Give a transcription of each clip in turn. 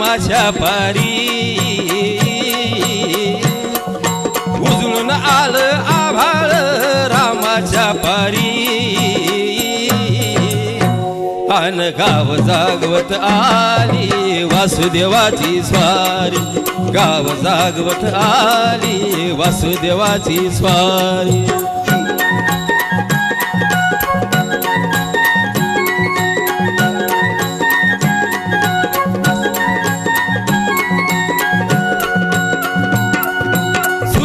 माझ्या पारी. उजळून आलं आभाळ रामाच्या पारी. अन गाव जागवत आली वासुदेवाची स्वारी. गाव जागवत आली वासुदेवाची स्वारी.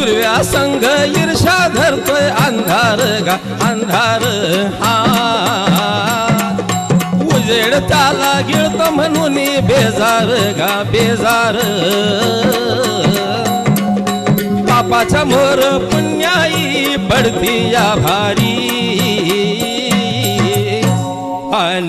सूर्या संघ ईर्षा धरतोय अंधार गा अंधार हा. उजेड त्याला गिळतो म्हणून बेजार गा बेजार. पापाच्या मोर पुण्याई पडती या भारी.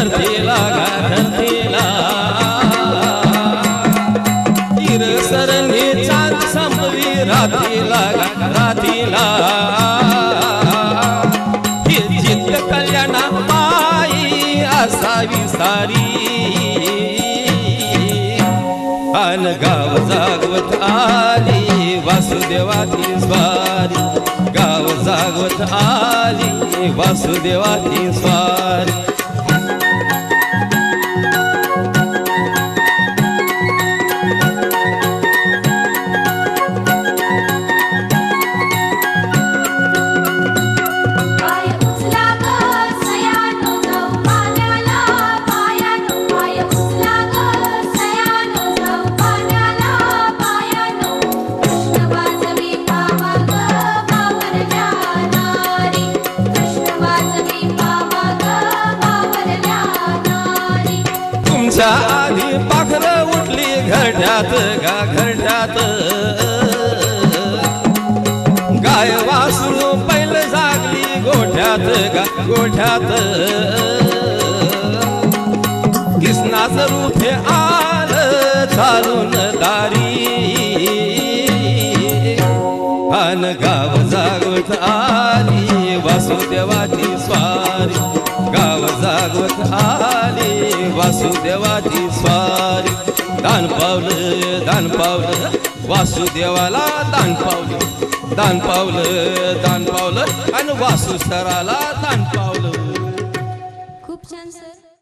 धरतीला गा धरतीला. तीर सरणी चांद संपवी रातीला गा रातीला. हे चित्त कल्याणा पायी असावी सारी. अन गाव जागवत आली वासुदेवाची स्वारी. गाव जागवत आली वासुदेवाची स्वारी. दिवसा आधी पाखर उठली घरट्यात गा घरट्यात. गाय वासरू बैल जागली गोठ्यात गा गोठ्यात. कृष्णाचं रूपे आल चालून दारी. अन गाव जागवत आली वासुदेवाची स्वारी. गाव जागवत आली. वासुदेवाची स्वार. दान पावलं दान पावलं. वासुदेवाला दान पावलं. दान पावलं दान पावलं. आणि वासुस्तराला दान पावलं. खूप छान सर.